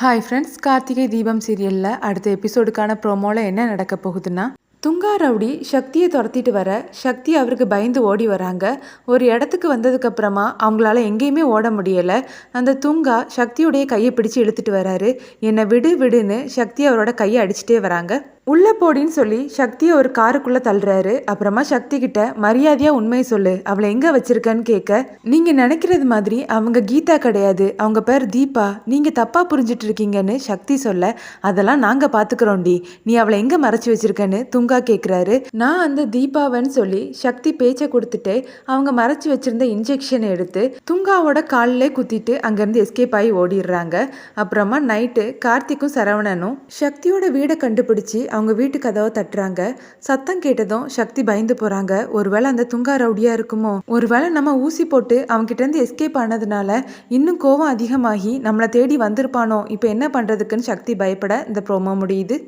Hi friends Karthigai Deepam சீரியலில் அடுத்த எபிசோடுக்கான ப்ரோமோவில் என்ன நடக்க போகுதுன்னா துங்கா ரவுடி சக்தியை துரத்திட்டு வர சக்தி அவருக்கு பயந்து ஓடி வராங்க. ஒரு இடத்துக்கு வந்ததுக்கப்புறமா அவங்களால எங்கேயுமே ஓட முடியலை. அந்த துங்கா சக்தியுடைய கையை பிடிச்சு இழுத்துட்டு வராரு. என்னை விடு விடுன்னு சக்தி அவரோட கையை அடிச்சுட்டே வராங்க. உள்ளே போடின்னு சொல்லி சக்தியை ஒரு காருக்குள்ளே தள்ளுறாரு. அப்புறமா சக்தி கிட்ட மரியாதையாக உண்மையை சொல்லு. அவளை எங்கே வச்சிருக்கன்னு கேட்க நீங்கள் நினைக்கிறது மாதிரி அவங்க கீதா கிடையாது. அவங்க பேர் தீபா. நீங்கள் தப்பாக புரிஞ்சிட்டு இருக்கீங்கன்னு சக்தி சொல்ல அதெல்லாம் நாங்கள் பார்த்துக்குறோண்டி நீ அவளை எங்கே மறைச்சி வச்சிருக்கன்னு துங்கா கேட்குறாரு நான் அந்த தீபாவன்னு சொல்லி சக்தி பேச்சை கொடுத்துட்டு அவங்க மறைச்சி வச்சிருந்த இன்ஜெக்ஷனை எடுத்து துங்காவோட காலிலே குத்திட்டு அங்கேருந்து எஸ்கேப் ஆகி ஓடிடுறாங்க. அப்புறமா நைட்டு கார்த்திக்கும் சரவணனும் சக்தியோட வீடை கண்டுபிடிச்சு அவங்க வீட்டு கதவை தட்டுறாங்க. சத்தம் கேட்டதும் சக்தி பயந்து போறாங்க. ஒருவேளை அந்த துங்கா ரவுடியா இருக்குமோ? ஒருவேளை நம்ம ஊசி போட்டு அவன்கிட்ட இருந்து எஸ்கேப் ஆனதுனால இன்னும் கோவம் அதிகமாகி நம்மளை தேடி வந்திருப்பானோ? இப்போ என்ன பண்றதுக்குன்னு சக்தி பயப்பட இந்த ப்ரோமோ முடியுது.